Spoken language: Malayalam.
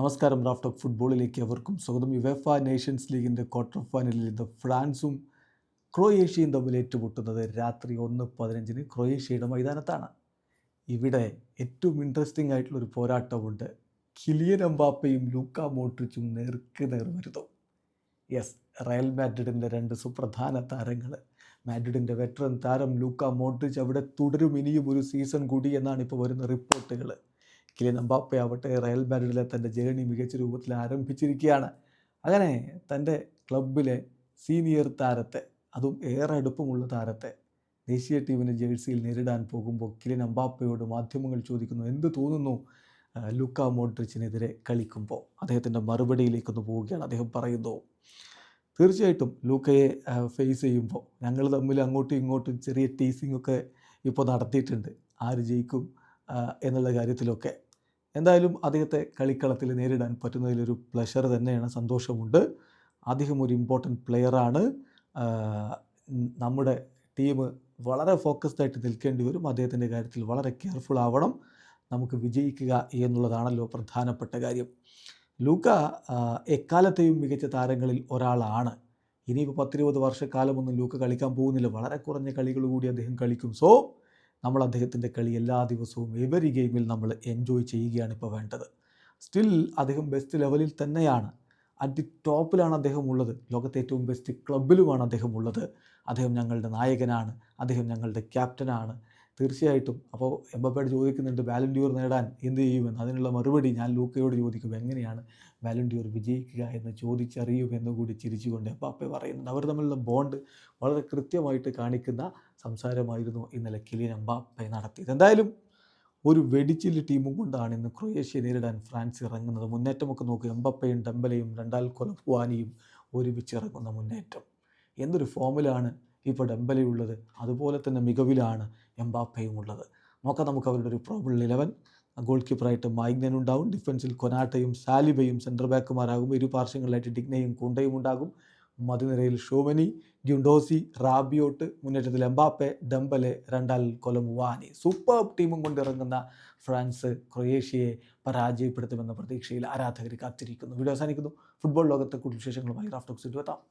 നമസ്കാരം. റാഫ്റ്റ് ഓഫ് ഫുട്ബോളിലേക്ക് അവർക്കും സ്വാഗതം. യുവേഫ നേഷൻസ് ലീഗിന്റെ ക്വാർട്ടർ ഫൈനലിൽ ഇന്ന് ഫ്രാൻസും ക്രൊയേഷ്യയും തമ്മിൽ ഏറ്റുമുട്ടുന്നത് രാത്രി ഒന്ന് പതിനഞ്ചിന് ക്രൊയേഷ്യയുടെ മൈതാനത്താണ്. ഇവിടെ ഏറ്റവും ഇൻട്രസ്റ്റിംഗ് ആയിട്ടുള്ള ആയിട്ടുള്ളൊരു പോരാട്ടമുണ്ട്. കിലിയൻ അമ്പാപ്പയും ലൂക്ക മോട്രിച്ചും നേർക്ക് നേർ വരുന്നു. യെസ് റയൽ മാഡ്രിഡിന്റെ രണ്ട് സുപ്രധാന താരങ്ങൾ മാഡ്രിഡിന്റെ വെറ്ററൻ താരം ലൂക്ക മോട്രിച്ച് അവിടെ തുടരും. ഇനിയും ഒരു സീസൺ കൂടി എന്നാണ് ഇപ്പോൾ വരുന്ന റിപ്പോർട്ടുകൾ കിലിയൻ അമ്പാപ്പയാവട്ടെ റയൽ മാഡ്രിഡിലെ തന്റെ ജേണി മികച്ച രൂപത്തിൽ ആരംഭിച്ചിരിക്കുകയാണ്. അങ്ങനെ തന്റെ ക്ലബിലെ സീനിയർ താരത്തെ അതും ഏറെ അടുപ്പമുള്ള താരത്തെ ദേശീയ ടീമിന്റെ ജേഴ്സിയിൽ നേരിടാൻ പോകുമ്പോൾ കിലിൻ അമ്പാപ്പയോട് മാധ്യമങ്ങൾ ചോദിക്കുന്നു എന്ത് തോന്നുന്നു? ലുക്ക മോഡ്രിച്ചിനെതിരെ കളിക്കുമ്പോൾ. അദ്ദേഹത്തിന്റെ മറുപടിയിലേക്കൊന്ന് പോവുകയാണ്. അദ്ദേഹം പറയുന്നു തീർച്ചയായിട്ടും ലൂക്കയെ ഫേസ് ചെയ്യുമ്പോൾ ഞങ്ങൾ തമ്മിൽ അങ്ങോട്ടും ഇങ്ങോട്ടും ചെറിയ ടീസിംഗ് ഒക്കെ ഇപ്പോൾ നടത്തിയിട്ടുണ്ട്. ആര് ജയിക്കും എന്നുള്ള കാര്യത്തിലൊക്കെ. എന്തായാലും അദ്ദേഹത്തെ കളിക്കളത്തിൽ നേരിടാൻ പറ്റുന്നതിലൊരു പ്ലഷർ തന്നെയാണ് സന്തോഷമുണ്ട്. അദ്ദേഹം ഒരു ഇമ്പോർട്ടന്റ് പ്ലെയറാണ് നമ്മുടെ ടീം വളരെ ഫോക്കസ്ഡ് ആയിട്ട് നിൽക്കേണ്ടി വരും. അദ്ദേഹത്തിന്റെ കാര്യത്തിൽ വളരെ കെയർഫുൾ ആവണം. നമുക്ക് വിജയിക്കുക എന്നുള്ളതാണല്ലോ പ്രധാനപ്പെട്ട കാര്യം. ലൂക്ക എക്കാലത്തെയും മികച്ച താരങ്ങളിൽ ഒരാളാണ്. ഇനിയിപ്പോൾ പത്തിരുപത് വർഷക്കാലമൊന്നും ലൂക്ക കളിക്കാൻ പോകുന്നില്ല. വളരെ കുറഞ്ഞ കളികൾ കൂടി അദ്ദേഹം കളിക്കും. സോ നമ്മൾ അദ്ദേഹത്തിന്റെ കളി എല്ലാ ദിവസവും എവരി ഗെയിമിൽ നമ്മൾ എൻജോയ് ചെയ്യുകയാണ് ഇപ്പോൾ വേണ്ടത്. സ്റ്റിൽ അദ്ദേഹം ബെസ്റ്റ് ലെവലിൽ തന്നെയാണ്. അറ്റ് ദി ടോപ്പിലാണ് അദ്ദേഹം ഉള്ളത്. ലോകത്തെ ഏറ്റവും ബെസ്റ്റ് ക്ലബിലുമാണ് അദ്ദേഹം ഉള്ളത്. അദ്ദേഹം ഞങ്ങളുടെ നായകനാണ്. അദ്ദേഹം ഞങ്ങളുടെ ക്യാപ്റ്റനാണ് തീർച്ചയായിട്ടും. അപ്പോൾ എംബപ്പയോട് ചോദിക്കുന്നുണ്ട് വാലൻഡ്യൂർ നേടാൻ എന്ത് ചെയ്യുമെന്ന്? അതിനുള്ള മറുപടി ഞാൻ ലൂക്കയോട് ചോദിക്കും എങ്ങനെയാണ് വാലൻഡ്യൂർ വിജയിക്കുക എന്ന് ചോദിച്ചറിയുമെന്ന് കൂടി ചിരിച്ചുകൊണ്ട് എംബാപ്പെ പറയുന്നുണ്ട്. അവർ തമ്മിലുള്ള ബോണ്ട് വളരെ കൃത്യമായിട്ട് കാണിക്കുന്ന സംസാരമായിരുന്നു ഇന്നലെ കിലിയൻ എംബാപ്പെ നടത്തിയത്. എന്തായാലും ഒരു വെടിച്ചിൽ ടീമും കൊണ്ടാണ് ഇന്ന് ക്രൊയേഷ്യ നേരിടാൻ ഫ്രാൻസ് ഇറങ്ങുന്നത്. മുന്നേറ്റമൊക്കെ നോക്കി എംബപ്പയും ഡെമ്പലയും രണ്ടാൽ കൊലപ്പുവാനിയും ഒരുമിച്ച് ഇറങ്ങുന്ന മുന്നേറ്റം. എന്തൊരു ഫോമിലാണ് ഇപ്പോൾ ഡെമ്പലയുള്ളത് അതുപോലെ തന്നെ മികവിലാണ് എംബാപ്പയും ഉള്ളത്. നോക്കാം നമുക്ക് അവരുടെ ഒരു പ്രോബിൾ ഇലവൻ ഗോൾ കീപ്പറായിട്ട് മൈഗ്നൻ ഉണ്ടാവും. ഡിഫൻസിൽ കൊനാട്ടയും സാലിബയും സെന്റർ ബാക്കുമാരാകും ഇരു പാർശ്വങ്ങളിലായിട്ട് ഡിഗ്നയും കുണ്ടയും ഉണ്ടാകും. മധുനിരയിൽ ഷോമനി ഗ്യുണ്ടോസി റാബിയോട്ട് മുന്നേറ്റത്തിൽ എംബാപ്പെ ഡംബലെ രണ്ടാൽ കൊലമുവാനി സൂപ്പർ ടീമും കൊണ്ടിറങ്ങുന്ന ഫ്രാൻസ് ക്രൊയേഷ്യയെ പരാജയപ്പെടുത്തുമെന്ന പ്രതീക്ഷയിൽ ആരാധകർ കാത്തിരിക്കുന്നു. വീഡിയോ അവസാനിക്കുന്നു. ഫുട്ബോൾ ലോകത്തെ കൂടുതൽ വിശേഷങ്ങളുമായി റാഫ്റ്റോക്സ് എത്താം